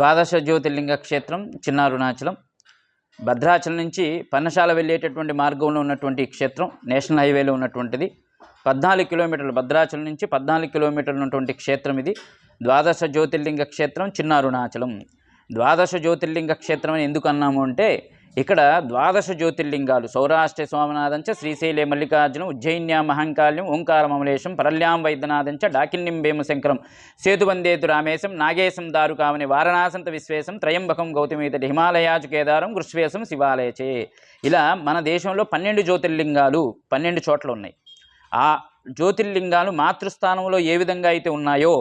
ద్వాదశ జ్యోతిర్లింగ క్షేత్రం చిన్న అరుణాచలం భద్రాచలం నుంచి పన్నశాల వెళ్ళేటటువంటి మార్గంలో ఉన్నటువంటి క్షేత్రం నేషనల్ హైవేలో ఉన్నటువంటిది. పద్నాలుగు కిలోమీటర్లు భద్రాచలం నుంచి పద్నాలుగు కిలోమీటర్లు ఉన్నటువంటి క్షేత్రం ఇది. ద్వాదశ జ్యోతిర్లింగ క్షేత్రం చిన్న అరుణాచలం ద్వాదశ జ్యోతిర్లింగ క్షేత్రం అని ఎందుకు అన్నాము అంటే ఇక్కడ ద్వాదశ జ్యోతిర్లింగాలు సౌరాష్ట్ర సోమనాథంచ శ్రీశైలే మల్లికార్జునం ఉజ్జయిన్యాం మహంకాళ్యం ఓంకారమమలేశం పరల్యాం వైద్యనాథంచ డాకిన్యం భీమశంకరం సేతుబందేతు రామేశం నాగేశం దారుకామని వారణాసంత విశ్వేశం త్రయంబకం గౌతమీతటి హిమాలయాచు కేదారం గృష్వేశం శివాలయచే. ఇలా మన దేశంలో పన్నెండు జ్యోతిర్లింగాలు పన్నెండు చోట్ల ఉన్నాయి. ఆ జ్యోతిర్లింగాలు మాతృస్థానంలో ఏ విధంగా అయితే ఉన్నాయో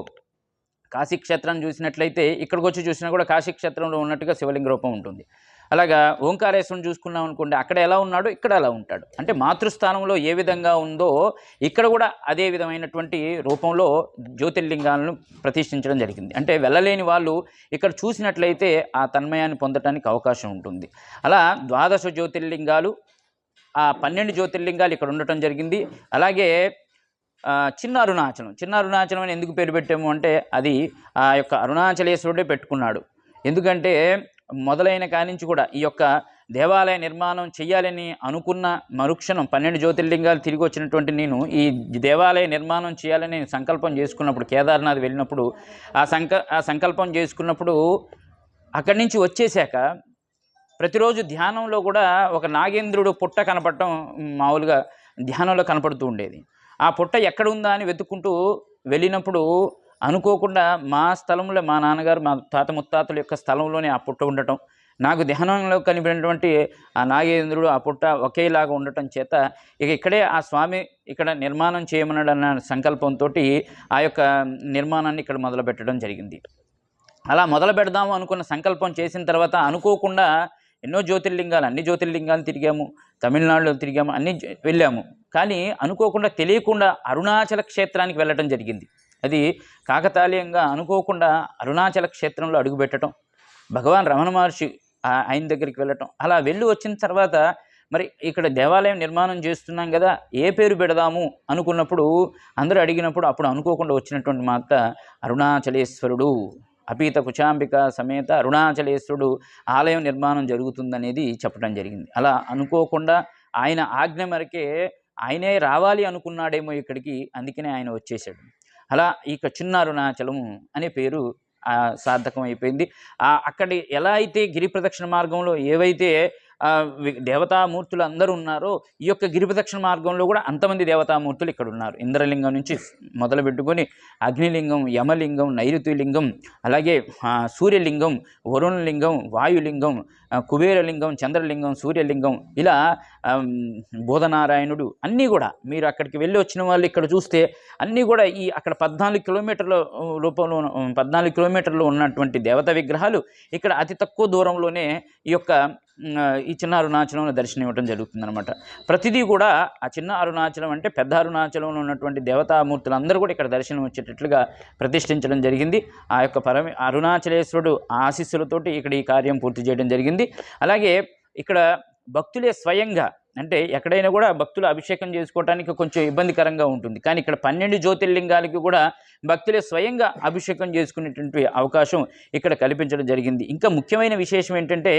కాశీక్షేత్రం చూసినట్లయితే ఇక్కడికి వచ్చి చూసినా కూడా కాశీక్షేత్రంలో ఉన్నట్టుగా శివలింగ రూపం ఉంటుంది. అలాగా ఓంకారేశ్వరం చూసుకున్నాం అనుకోండి అక్కడ ఎలా ఉన్నాడో ఇక్కడ ఎలా ఉంటాడు. అంటే మాతృస్థానంలో ఏ విధంగా ఉందో ఇక్కడ కూడా అదే విధమైనటువంటి రూపంలో జ్యోతిర్లింగాలను ప్రతిష్ఠించడం జరిగింది. అంటే వెళ్ళలేని వాళ్ళు ఇక్కడ చూసినట్లయితే ఆ తన్మయాన్ని పొందటానికి అవకాశం ఉంటుంది. అలా ద్వాదశ జ్యోతిర్లింగాలు ఆ పన్నెండు జ్యోతిర్లింగాలు ఇక్కడ ఉండటం జరిగింది. అలాగే చిన్న అరుణాచలం. చిన్న అరుణాచలం అని ఎందుకు పేరు పెట్టాము అంటే అది ఆ యొక్క అరుణాచలేశ్వరుడే పెట్టుకున్నాడు. ఎందుకంటే మొదలైన కానించి కూడా ఈ యొక్క దేవాలయ నిర్మాణం చేయాలని అనుకున్న మరుక్షణం పన్నెండు జ్యోతిర్లింగాలు తిరిగి వచ్చినటువంటి నేను ఈ దేవాలయ నిర్మాణం చేయాలని నేను సంకల్పం చేసుకున్నప్పుడు కేదార్నాథ్ వెళ్ళినప్పుడు ఆ సంక ఆ సంకల్పం చేసుకున్నప్పుడు అక్కడి నుంచి వచ్చేసాక ప్రతిరోజు ధ్యానంలో కూడా ఒక నాగేంద్రుడు పుట్ట కనపడటం మామూలుగా ధ్యానంలో కనపడుతూ ఉండేది. ఆ పుట్ట ఎక్కడ ఉందా అని వెతుక్కుంటూ వెళ్ళినప్పుడు అనుకోకుండా మా స్థలంలో మా నాన్నగారు మా తాత ముత్తాతల యొక్క స్థలంలోనే ఆ పుట్ట ఉండటం నాకు ధ్యానంలో కనిపినటువంటి ఆ నాగేంద్రుడు ఆ పుట్ట ఒకేలాగా ఉండటం చేత ఇక ఇక్కడే ఆ స్వామి ఇక్కడ నిర్మాణం చేయమన్నాడన్న సంకల్పంతో ఆ యొక్క నిర్మాణాన్ని ఇక్కడ మొదలు పెట్టడం జరిగింది. అలా మొదలు పెడదాము అనుకున్న సంకల్పం చేసిన తర్వాత అనుకోకుండా ఎన్నో జ్యోతిర్లింగాలు అన్ని జ్యోతిర్లింగాలు తిరిగాము తమిళనాడులో తిరిగాము అన్ని వెళ్ళాము. కానీ అనుకోకుండా తెలియకుండా అరుణాచల క్షేత్రానికి వెళ్ళటం జరిగింది. అది కాకతాళీయంగా అనుకోకుండా అరుణాచల క్షేత్రంలో అడుగుపెట్టడం భగవాన్ రమణ మహర్షి ఆయన దగ్గరికి వెళ్ళటం అలా వెళ్ళి వచ్చిన తర్వాత మరి ఇక్కడ దేవాలయం నిర్మాణం చేస్తున్నాం కదా ఏ పేరు పెడదాము అనుకున్నప్పుడు అందరూ అడిగినప్పుడు అప్పుడు అనుకోకుండా వచ్చినటువంటి మాట అరుణాచలేశ్వరుడు. అపీత కుచాంబిక సమేత అరుణాచలేశ్వరుడు ఆలయం నిర్మాణం జరుగుతుందనేది చెప్పడం జరిగింది. అలా అనుకోకుండా ఆయన ఆజ్ఞ మేరకే ఆయనే రావాలి అనుకున్నాడేమో ఇక్కడికి అందుకనే ఆయన వచ్చేసాడు అలా ఇక చిన్న అరుణాచలము అనే పేరు సార్థకం అయిపోయింది అక్కడి ఎలా అయితే గిరి ప్రదక్షిణ మార్గంలో ఏవైతే దేవతామూర్తులు అందరూ ఉన్నారో ఈ యొక్క గిరిపదక్షిణ మార్గంలో కూడా అంతమంది దేవతామూర్తులు ఇక్కడ ఉన్నారు ఇంద్రలింగం నుంచి మొదలు పెట్టుకొని అగ్నిలింగం యమలింగం నైరుతిలింగం అలాగే సూర్యలింగం వరుణలింగం వాయులింగం కుబేరలింగం చంద్రలింగం సూర్యలింగం ఇలా బోధనారాయణుడు అన్నీ కూడా మీరు అక్కడికి వెళ్ళి వచ్చిన వాళ్ళు ఇక్కడ చూస్తే అన్నీ కూడా ఈ అక్కడ పద్నాలుగు కిలోమీటర్ల రూపంలో పద్నాలుగు కిలోమీటర్లు ఉన్నటువంటి దేవత విగ్రహాలు ఇక్కడ అతి తక్కువ దూరంలోనే ఈ యొక్క ఈ చిన్న అరుణాచలంలో దర్శనం ఇవ్వడం జరుగుతుందనమాట ప్రతిదీ కూడా ఆ చిన్న అరుణాచలం అంటే పెద్ద అరుణాచలంలో ఉన్నటువంటి దేవతామూర్తులు అందరూ కూడా ఇక్కడ దర్శనం వచ్చేటట్లుగా ప్రతిష్ఠించడం జరిగింది. ఆ యొక్క పరమ అరుణాచలేశ్వరుడు ఆశీస్సులతోటి ఇక్కడ ఈ కార్యం పూర్తి చేయడం జరిగింది. అలాగే ఇక్కడ భక్తులే స్వయంగా అంటే ఎక్కడైనా కూడా భక్తులు అభిషేకం చేసుకోవడానికి కొంచెం ఇబ్బందికరంగా ఉంటుంది. కానీ ఇక్కడ పన్నెండు జ్యోతిర్లింగాలకి కూడా భక్తులే స్వయంగా అభిషేకం చేసుకునేటువంటి అవకాశం ఇక్కడ కల్పించడం జరిగింది. ఇంకా ముఖ్యమైన విశేషం ఏంటంటే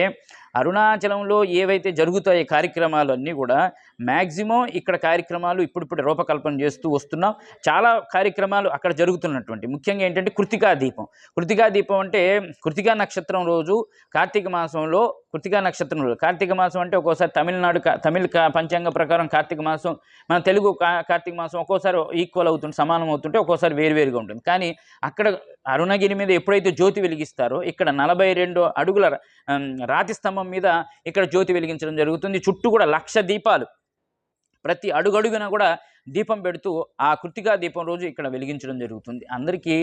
అరుణాచలంలో ఏవైతే జరుగుతాయి కార్యక్రమాలు అన్నీ కూడా మ్యాక్సిమం ఇక్కడ కార్యక్రమాలు ఇప్పుడిప్పుడు రూపకల్పన చేస్తూ వస్తున్నాం. చాలా కార్యక్రమాలు అక్కడ జరుగుతున్నటువంటి. ముఖ్యంగా ఏంటంటే కృతికా దీపం. కృతికా దీపం అంటే కృతికా నక్షత్రం రోజు కార్తీక మాసంలో కృతికా నక్షత్రం రోజు. కార్తీక మాసం అంటే ఒక్కోసారి తమిళనాడు తమిళ పంచాంగ ప్రకారం కార్తీక మాసం మన తెలుగు కా- కార్తీక మాసం ఒక్కోసారి ఈక్వల్ అవుతుంది సమానం అవుతుంటే ఒక్కోసారి వేరువేరుగా ఉంటుంది. కానీ అక్కడ అరుణగిరి మీద ఎప్పుడైతే జ్యోతి వెలిగిస్తారో ఇక్కడ నలభై రెండు అడుగుల రాతి స్తంభం మీద ఇక్కడ జ్యోతి వెలిగించడం జరుగుతుంది. చుట్టూ కూడా లక్ష దీపాలు. ప్రతి అడుగడుగున కూడా దీపం పెడుతూ ఆ కృతికా దీపం రోజు ఇక్కడ వెలిగించడం జరుగుతుంది. అందరికీ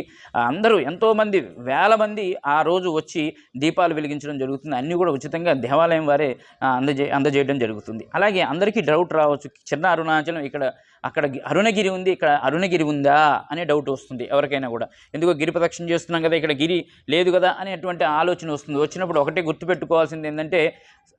అందరూ ఎంతోమంది వేల మంది ఆ రోజు వచ్చి దీపాలు వెలిగించడం జరుగుతుంది. అన్నీ కూడా ఉచితంగా దేవాలయం వారే అందజే అందజేయడం జరుగుతుంది. అలాగే అందరికీ డౌట్ రావచ్చు చిన్న అరుణాచలం ఇక్కడ అక్కడ అరుణగిరి ఉంది ఇక్కడ అరుణగిరి ఉందా అనే డౌట్ వస్తుంది ఎవరికైనా కూడా. ఎందుకో గిరి ప్రదక్షిణ చేస్తున్నాం కదా ఇక్కడ గిరి లేదు కదా అనేటువంటి ఆలోచన వస్తుంది. వచ్చినప్పుడు ఒకటే గుర్తుపెట్టుకోవాల్సింది ఏంటంటే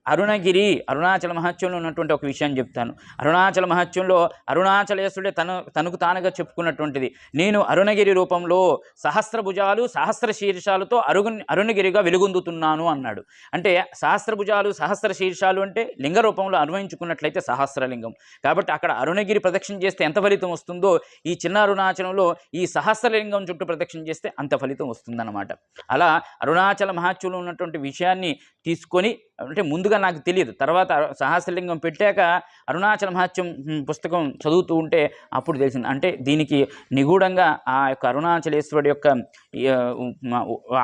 అరుణగిరి అరుణాచల మహత్యంలో ఉన్నటువంటి ఒక విషయాన్ని చెప్తాను. అరుణాచల మహత్యంలో అరుణాచల అరుణాచలేశుడే తను తనకు తానుగా చెప్పుకున్నటువంటిది. నేను అరుణగిరి రూపంలో సహస్ర భుజాలు సహస్ర శీర్షాలతో అరుగు అరుణగిరిగా వెలుగొందుతున్నాను అన్నాడు. అంటే సహస్రభుజాలు సహస్ర శీర్షాలు అంటే లింగ రూపంలో అన్వయించుకున్నట్లయితే సహస్రలింగం. కాబట్టి అక్కడ అరుణగిరి ప్రదక్షిణ చేస్తే ఎంత ఫలితం వస్తుందో ఈ చిన్న అరుణాచలంలో ఈ సహస్రలింగం చుట్టూ ప్రదక్షిణ చేస్తే అంత ఫలితం వస్తుందన్నమాట. అలా అరుణాచల మహాత్యులు ఉన్నటువంటి విషయాన్ని తీసుకొని అంటే ముందుగా నాకు తెలియదు. తర్వాత సహస్రలింగం పెట్టాక అరుణాచల మహత్యం పుస్తకం చదువుతూ ఉంటే అప్పుడు తెలిసింది. అంటే దీనికి నిగూఢంగా ఆ యొక్క అరుణాచలేశ్వరుడి యొక్క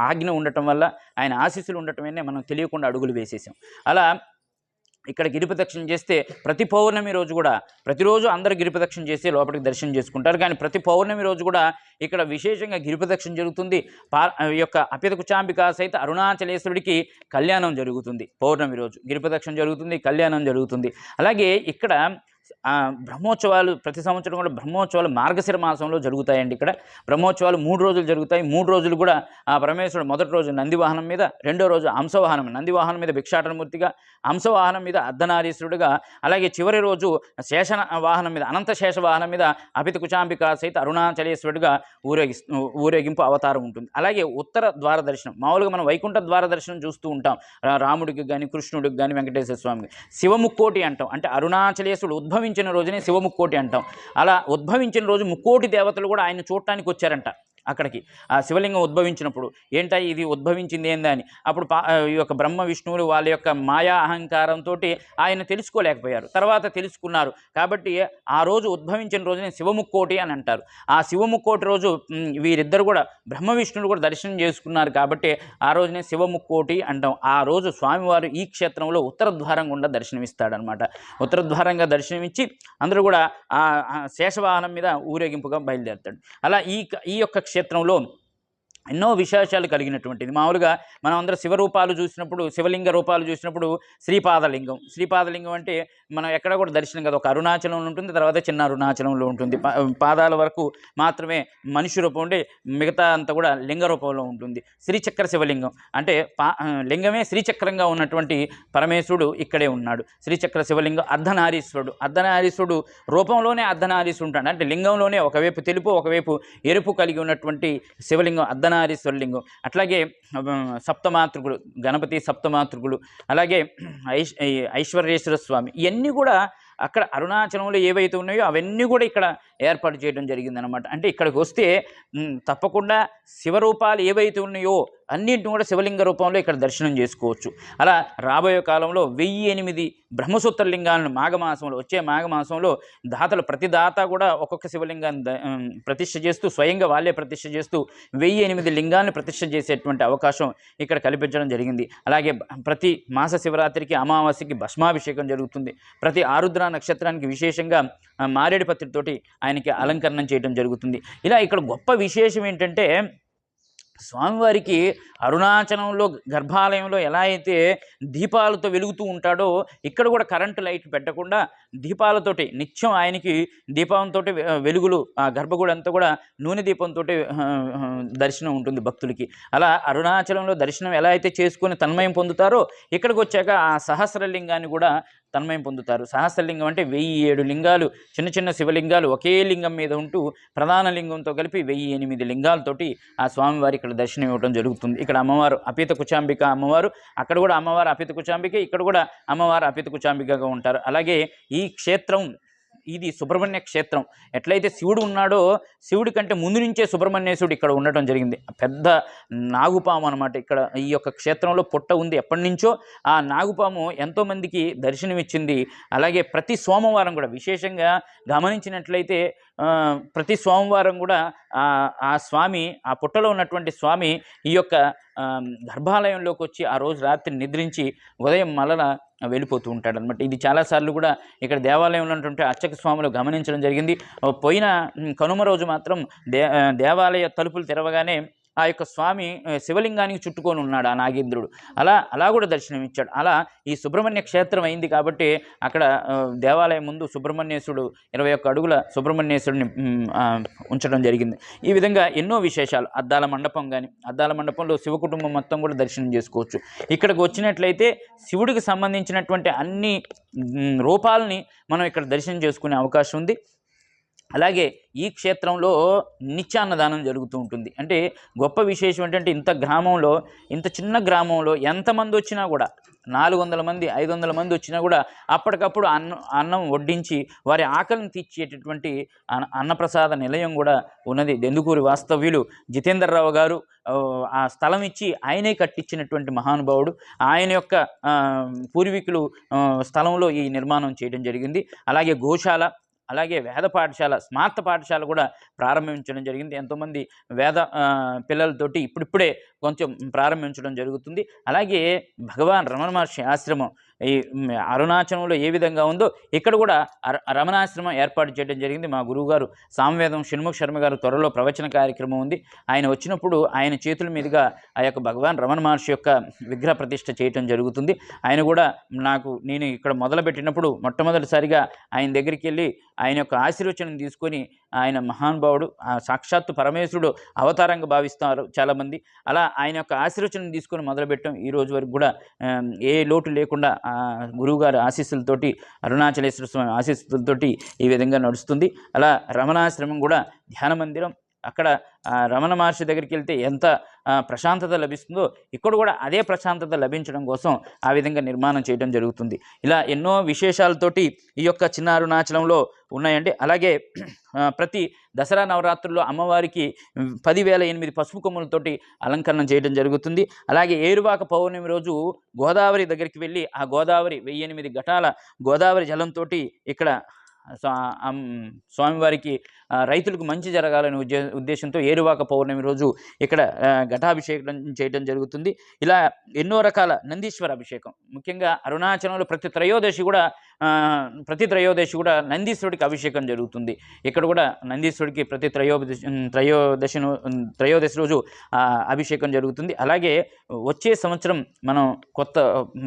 ఆజ్ఞ ఉండటం వల్ల ఆయన ఆశీస్సులు ఉండటమేనే మనం తెలియకుండా అడుగులు వేసేసాం. అలా ఇక్కడ గిరిప్రదక్షిణ చేస్తే ప్రతి పౌర్ణమి రోజు కూడా ప్రతిరోజు అందరూ గిరిప్రదక్షిణ చేసి లోపలికి దర్శనం చేసుకుంటారు. కానీ ప్రతి పౌర్ణమి రోజు కూడా ఇక్కడ విశేషంగా గిరిప్రదక్షిణ జరుగుతుంది. పా యొక్క అప్యత కుచాంబిక సహిత అరుణాచలేశ్వరుడికి కళ్యాణం జరుగుతుంది. పౌర్ణమి రోజు గిరిప్రదక్షిణ జరుగుతుంది కళ్యాణం జరుగుతుంది. అలాగే ఇక్కడ బ్రహ్మోత్సవాలు ప్రతి సంవత్సరం కూడా బ్రహ్మోత్సవాలు మార్గశిర మాసంలో జరుగుతాయండి ఇక్కడ. బ్రహ్మోత్సవాలు మూడు రోజులు జరుగుతాయి. మూడు రోజులు కూడా ఆ పరమేశ్వరుడు మొదటి రోజు నందివాహనం మీద రెండో రోజు అంశవాహనం నందివాహనం మీద భిక్షాటనమూర్తిగా అంశవాహనం మీద అర్ధనారీశ్వరుడుగా అలాగే చివరి రోజు శేష వాహనం మీద అనంత శేష వాహనం మీద అపిత కుచాంబిక సహిత అరుణాచలేశ్వరుడుగా ఊరేగి ఊరేగింపు అవతారం ఉంటుంది. అలాగే ఉత్తర ద్వార దర్శనం మామూలుగా మనం వైకుంఠ ద్వార దర్శనం చూస్తూ ఉంటాం. రాముడికి కానీ కృష్ణుడికి కానీ వెంకటేశ్వర స్వామికి. శివముక్కోటి అంటాం. అంటే అరుణాచలేశ్వరుడు ఉద్భవించిన రోజునే శివముక్కోటి అంటాం. అలా ఉద్భవించిన రోజు ముక్కోటి దేవతలు కూడా ఆయన చూడటానికి వచ్చారంట. అక్కడికి. ఆ శివలింగం ఉద్భవించినప్పుడు ఏంటా ఇది ఉద్భవించింది ఏందా అని. అప్పుడు పా ఈ యొక్క బ్రహ్మ విష్ణువులు వాళ్ళ యొక్క మాయా అహంకారంతో ఆయన తెలుసుకోలేకపోయారు. తర్వాత తెలుసుకున్నారు. కాబట్టి ఆ రోజు ఉద్భవించిన రోజునే శివముక్కోటి అని అంటారు. ఆ శివముక్కోటి రోజు వీరిద్దరు కూడా బ్రహ్మ విష్ణువులు కూడా దర్శనం చేసుకున్నారు కాబట్టి ఆ రోజునే శివముక్కోటి అంటాం. ఆ రోజు స్వామివారు ఈ క్షేత్రంలో ఉత్తర ద్వారం గుండా దర్శనమిస్తాడనమాట. ఉత్తర ద్వారంగా దర్శనమిచ్చి అందరూ కూడా ఆ శేషవాహనం మీద ఊరేగింపుగా బయలుదేరుతాడు. అలా ఈ ఈ యొక్క క్షేత్రంలో ఎన్నో విశేషాలు కలిగినటువంటిది. మామూలుగా మనం అందరూ శివరూపాలు చూసినప్పుడు శివలింగ రూపాలు చూసినప్పుడు శ్రీపాదలింగం. శ్రీపాదలింగం అంటే మనం ఎక్కడ కూడా దర్శనం కదా. ఒక అరుణాచలంలో ఉంటుంది తర్వాత చిన్న అరుణాచలంలో ఉంటుంది. పా- పాదాల వరకు మాత్రమే మనిషి రూపం ఉండి మిగతా అంతా కూడా లింగ రూపంలో ఉంటుంది. శ్రీచక్ర శివలింగం అంటే పా లింగమే శ్రీచక్రంగా ఉన్నటువంటి పరమేశ్వరుడు ఇక్కడే ఉన్నాడు. శ్రీచక్ర శివలింగం అర్ధనారీశ్వరుడు. అర్ధనారీశ్వరుడు రూపంలోనే అర్ధనారీశ్వరుడు ఉంటాడు. అంటే లింగంలోనే ఒకవైపు తెలుపు ఒకవైపు ఎరుపు కలిగి ఉన్నటువంటి శివలింగం అర్ధనారీశ్వర సొల్లింగు. అట్లాగే సప్తమాతృకుడు గణపతి సప్తమాతృకుడు అలాగే ఐశ్ ఐశ్వర్యేశ్వర స్వామి ఇవన్నీ కూడా అక్కడ అరుణాచలంలో ఏవైతే ఉన్నాయో అవన్నీ కూడా ఇక్కడ ఏర్పాటు చేయడం జరిగిందనమాట అంటే ఇక్కడికి వస్తే తప్పకుండా శివరూపాలు ఏవైతే ఉన్నాయో అన్నింటిని కూడా శివలింగ రూపంలో ఇక్కడ దర్శనం చేసుకోవచ్చు. అలా రాబోయే కాలంలో వెయ్యి ఎనిమిది బ్రహ్మసూత్ర లింగాలను మాఘమాసంలో వచ్చే మాఘమాసంలో దాతలు ప్రతి దాత కూడా ఒక్కొక్క శివలింగాన్ని ప్రతిష్ట ప్రతిష్ఠ చేస్తూ స్వయంగా వాళ్ళే ప్రతిష్ఠ చేస్తూ వెయ్యి ఎనిమిది లింగాలను ప్రతిష్ఠ చేసేటువంటి అవకాశం ఇక్కడ కల్పించడం జరిగింది. అలాగే ప్రతి మాస శివరాత్రికి అమావాస్యకి భస్మాభిషేకం జరుగుతుంది. ప్రతి ఆరుద్ర నక్షత్రానికి విశేషంగా ఆ, మారేడు పత్రితోటి ఆయనకి అలంకరణం చేయడం జరుగుతుంది. ఇలా ఇక్కడ గొప్ప విశేషం ఏంటంటే స్వామివారికి అరుణాచలంలో గర్భాలయంలో ఎలా అయితే దీపాలతో వెలుగుతూ ఉంటాడో ఇక్కడ కూడా కరెంటు లైట్ పెట్టకుండా దీపాలతోటి నిత్యం ఆయనకి దీపంతో వెలుగులు ఆ గర్భగుడి అంతా కూడా నూనె దీపంతో దర్శనం ఉంటుంది భక్తులకి. అలా అరుణాచలంలో దర్శనం ఎలా అయితే చేసుకుని తన్మయం పొందుతారో ఇక్కడికి వచ్చాక ఆ సహస్రలింగాన్ని కూడా తన్మయం పొందుతారు. సహస్రలింగం అంటే వెయ్యి ఏడు లింగాలు. చిన్న చిన్న శివలింగాలు ఒకే లింగం మీద ఉంటూ ప్రధాన లింగంతో కలిపి వెయ్యి ఎనిమిది లింగాలతోటి ఆ స్వామివారి ఇక్కడ దర్శనం ఇవ్వడం జరుగుతుంది. ఇక్కడ అమ్మవారు అపీత కుచాంబిక అమ్మవారు అక్కడ కూడా అమ్మవారు అపీత కుచాంబిక ఇక్కడ కూడా అమ్మవారు అపీత కుచాంబికగా ఉంటారు. అలాగే ఈ క్షేత్రం ఇది సుబ్రహ్మణ్య క్షేత్రం. ఎట్లయితే శివుడు ఉన్నాడో శివుడి కంటే ముందు నుంచే సుబ్రహ్మణ్యేశుడు ఇక్కడ ఉండటం జరిగింది. పెద్ద నాగుపాము అనమాట ఇక్కడ. ఈ యొక్క క్షేత్రంలో పుట్ట ఉంది ఎప్పటి నుంచో. ఆ నాగుపాము ఎంతోమందికి దర్శనమిచ్చింది. అలాగే ప్రతి సోమవారం కూడా విశేషంగా గమనించినట్లయితే ప్రతి సోమవారం కూడా ఆ స్వామి ఆ పుట్టలో ఉన్నటువంటి స్వామి ఈ యొక్క గర్భాలయంలోకి వచ్చి ఆ రోజు రాత్రి నిద్రించి ఉదయం మలల వెళ్ళిపోతూ ఉంటాడు అనమాట ఇది చాలాసార్లు కూడా ఇక్కడ దేవాలయంలో ఉన్నటువంటి అర్చక స్వాములు గమనించడం జరిగింది. పోయిన కనుమ రోజు మాత్రం దే దేవాలయ తలుపులు తెరవగానే ఆ యొక్క స్వామి శివలింగానికి చుట్టుకొని ఉన్నాడు ఆ నాగేంద్రుడు. అలా అలా కూడా దర్శనం ఇచ్చాడు అలా ఈ సుబ్రహ్మణ్య క్షేత్రం అయింది కాబట్టి అక్కడ దేవాలయం ముందు సుబ్రహ్మణ్యేశ్వరుడు ఇరవై ఒక్క అడుగుల సుబ్రహ్మణ్యేశ్వరుడిని ఉంచడం జరిగింది. ఈ విధంగా ఎన్నో విశేషాలు. అద్దాల మండపం కానీ అద్దాల మండపంలో శివ కుటుంబం మొత్తం కూడా దర్శనం చేసుకోవచ్చు. ఇక్కడికి వచ్చినట్లయితే శివుడికి సంబంధించినటువంటి అన్ని రూపాలని మనం ఇక్కడ దర్శనం చేసుకునే అవకాశం ఉంది. అలాగే ఈ క్షేత్రంలో నిత్యాన్నదానం జరుగుతూ ఉంటుంది. అంటే గొప్ప విశేషం ఏంటంటే ఇంత గ్రామంలో ఇంత చిన్న గ్రామంలో ఎంతమంది వచ్చినా కూడా నాలుగు వందల మంది ఐదు వందల మంది వచ్చినా కూడా అప్పటికప్పుడు అన్నం అన్నం వడ్డించి వారి ఆకలిని తీర్చేటటువంటి అన్న అన్నప్రసాద నిలయం కూడా ఉన్నది. దెందుకూరి వాస్తవ్యులు జితేందర్రావు గారు ఆ, స్థలం ఇచ్చి ఆయనే కట్టించినటువంటి మహానుభావుడు. ఆయన యొక్క పూర్వీకులు స్థలంలో ఈ నిర్మాణం చేయడం జరిగింది. అలాగే గోశాల అలాగే వేద పాఠశాల స్మార్త పాఠశాల కూడా ప్రారంభించడం జరిగింది. ఎంతోమంది వేద పిల్లలతోటి ఇప్పుడిప్పుడే కొంచెం ప్రారంభించడం జరుగుతుంది. అలాగే భగవాన్ రమణ మహర్షి ఆశ్రమం ఈ అరుణాచలంలో ఏ విధంగా ఉందో ఇక్కడ కూడా రమణాశ్రమం ఏర్పాటు చేయడం జరిగింది. మా గురువుగారు సామవేదం షణ్ముఖ శర్మ గారు త్వరలో ప్రవచన కార్యక్రమం ఉంది. ఆయన వచ్చినప్పుడు ఆయన చేతుల మీదుగా ఆ యొక్క భగవాన్ రమణ మహర్షి యొక్క విగ్రహ ప్రతిష్ఠ చేయటం జరుగుతుంది. ఆయన కూడా నాకు నేను ఇక్కడ మొదలుపెట్టినప్పుడు మొట్టమొదటిసారిగా ఆయన దగ్గరికి వెళ్ళి ఆయన యొక్క ఆశీర్వచనం తీసుకొని ఆయన మహానుభావుడు ఆ సాక్షాత్తు పరమేశ్వరుడు అవతారంగా భావిస్తారు చాలామంది. అలా ఆయన యొక్క ఆశీర్వచనం తీసుకొని మొదలుపెట్టడం ఈ రోజు వరకు కూడా ఏ లోటు లేకుండా ఆ గురువుగారి ఆశీస్సులతోటి అరుణాచలేశ్వర స్వామి ఆశీస్సులతోటి ఈ విధంగా నడుస్తుంది. అలా రమణాశ్రమం కూడా ధ్యాన మందిరం అక్కడ రమణ మహర్షి దగ్గరికి వెళ్తే ఎంత ప్రశాంతత లభిస్తుందో ఇక్కడ కూడా అదే ప్రశాంతత లభించడం కోసం ఆ విధంగా నిర్మాణం చేయడం జరుగుతుంది. ఇలా ఎన్నో విశేషాలతోటి ఈ యొక్క చిన్న అరుణాచలంలో ఉన్నాయండి అలాగే ప్రతి దసరా నవరాత్రుల్లో అమ్మవారికి పదివేల ఎనిమిది పసుపు కొమ్ములతోటి అలంకరణ చేయడం జరుగుతుంది. అలాగే ఏరువాక పౌర్ణమి రోజు గోదావరి దగ్గరికి వెళ్ళి ఆ గోదావరి వెయ్యి ఎనిమిది ఘటాల గోదావరి జలంతో ఇక్కడ స్వామివారికి రైతులకు మంచి జరగాలనే ఉద్దే ఉద్దేశంతో ఏరువాక పౌర్ణమి రోజు ఇక్కడ ఘటాభిషేకం చేయడం జరుగుతుంది. ఇలా ఎన్నో రకాల నందీశ్వర అభిషేకం ముఖ్యంగా అరుణాచలంలో ప్రతి త్రయోదశి కూడా ప్రతి త్రయోదశి కూడా నందీశ్వరుడికి అభిషేకం జరుగుతుంది. ఇక్కడ కూడా నందీశ్వరుడికి ప్రతి త్రయోదశి త్రయోదశిను త్రయోదశి రోజు అభిషేకం జరుగుతుంది. అలాగే వచ్చే సంవత్సరం మనం కొత్త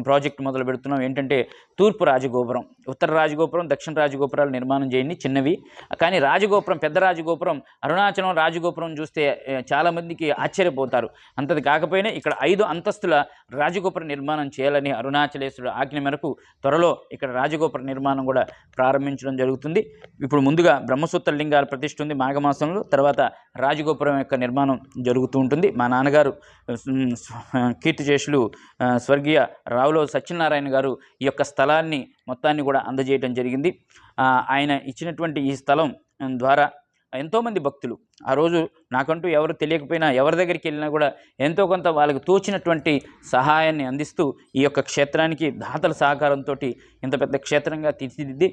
ప్రాజెక్ట్ మొదలు పెడుతున్నాం. ఏంటంటే తూర్పు రాజగోపురం ఉత్తర రాజగోపురం దక్షిణ రాజగోపురాలు నిర్మాణం చేయండి చిన్నవి. కానీ రాజగోపురం పెద్ద రాజగోపురం అరుణాచలం రాజగోపురం చూస్తే చాలామందికి ఆశ్చర్యపోతారు. అంతది కాకపోయినా ఇక్కడ ఐదు అంతస్తుల రాజగోపుర నిర్మాణం చేయాలని అరుణాచలేశ్వరుడు ఆజ్ఞ మేరకు త్వరలో ఇక్కడ రాజగోపుర నిర్మాణం కూడా ప్రారంభించడం జరుగుతుంది. ఇప్పుడు ముందుగా బ్రహ్మసూత్ర లింగాల ప్రతిష్ఠ ఉంది మాఘమాసంలో తర్వాత రాజగోపురం యొక్క నిర్మాణం జరుగుతూ ఉంటుంది. మా నాన్నగారు ఉమ్, కీర్తిశేషులు స్వర్గీయ రావులో సత్యనారాయణ గారు ఈ యొక్క స్థలాన్ని మొత్తాన్ని కూడా అందజేయడం జరిగింది. ఆయన ఇచ్చినటువంటి ఈ స్థలం ద్వారా ఎంతోమంది భక్తులు. ఆ రోజు నాకంటూ ఎవరు తెలియకపోయినా ఎవరి దగ్గరికి వెళ్ళినా కూడా ఎంతో కొంత వాళ్ళకి తోచినటువంటి సహాయాన్ని అందిస్తూ ఈ యొక్క క్షేత్రానికి దాతల సహకారంతో ఇంత పెద్ద క్షేత్రంగా తీర్చిదిద్ది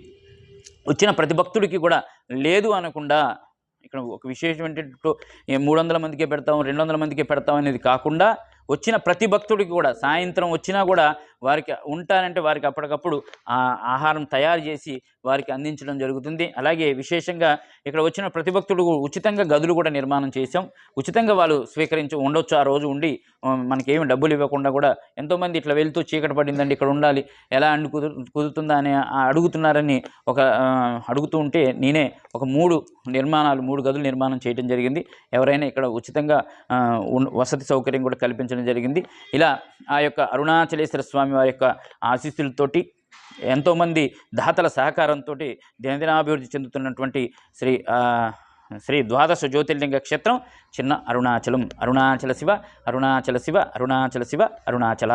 వచ్చిన ప్రతి భక్తుడికి కూడా లేదు అనకుండా ఇక్కడ ఒక విశేషం ఏంటంటే మూడు వందల మందికే పెడతాం రెండు వందల మందికే పెడతాం అనేది కాకుండా వచ్చిన ప్రతి భక్తుడికి కూడా సాయంత్రం వచ్చినా కూడా వారికి ఉంటానంటే వారికి అప్పటికప్పుడు ఆ ఆహారం తయారు చేసి వారికి అందించడం జరుగుతుంది. అలాగే విశేషంగా ఇక్కడ వచ్చిన ప్రతి భక్తుడు ఉచితంగా గదులు కూడా నిర్మాణం చేశాం. ఉచితంగా వాళ్ళు స్వీకరించి ఉండొచ్చు. ఆ రోజు ఉండి మనకేమి డబ్బులు ఇవ్వకుండా కూడా ఎంతోమంది ఇట్లా వెళ్తూ చీకటి పడిందండి. ఇక్కడ ఉండాలి. ఎలా అండి కుదు కుదురుతుందా అని అడుగుతున్నారని ఒక అడుగుతూ ఉంటే నేనే ఒక మూడు నిర్మాణాలు మూడు గదులు నిర్మాణం చేయడం జరిగింది. ఎవరైనా ఇక్కడ ఉచితంగా వసతి సౌకర్యం కూడా కల్పించడం జరిగింది. ఇలా ఆ యొక్క అరుణాచలేశ్వర స్వామి వారి యొక్క ఆశీస్సులతోటి ఎంతోమంది దాతల సహకారంతో దినదినాభివృద్ధి చెందుతున్నటువంటి శ్రీ శ్రీ ద్వాదశ జ్యోతిర్లింగ క్షేత్రం చిన్న అరుణాచలం. అరుణాచల శివ అరుణాచల శివ అరుణాచల శివ అరుణాచల.